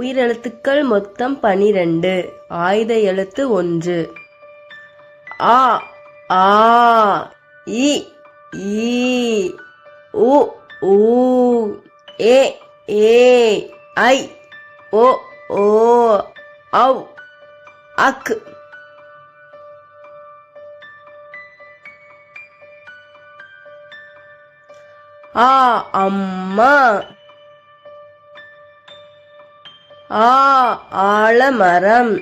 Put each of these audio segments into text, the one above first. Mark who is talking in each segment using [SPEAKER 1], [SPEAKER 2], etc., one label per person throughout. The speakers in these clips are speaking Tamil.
[SPEAKER 1] உயிரெழுத்துக்கள் மொத்தம் பனிரெண்டு. ஆயுத எழுத்து ஒன்று. ஆ ஆ இ ஈ உ ஊ ஏ ஏ ஐ ஓ ஓ அவ் அக். ஆ அம்மா. ஆ ஆலமரம்.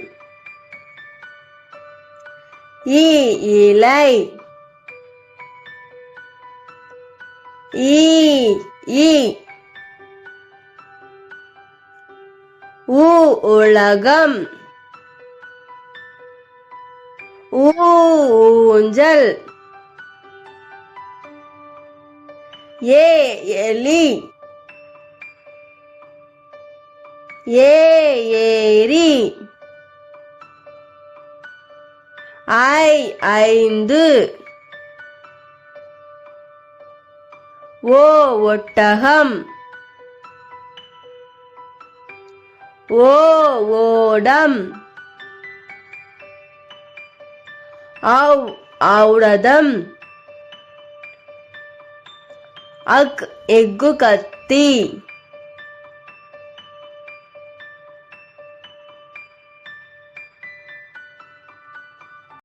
[SPEAKER 1] ஈ இலை. ஈ ஈ. ஊ உலகம். ஊஞ்சல். ஏ எலி. ஏ ஏரி ஐ ஐந்து. ஓ ஒட்டகம். ஓ ஓடம். ஔ ஔடதம். அக் எக்கு கத்தி.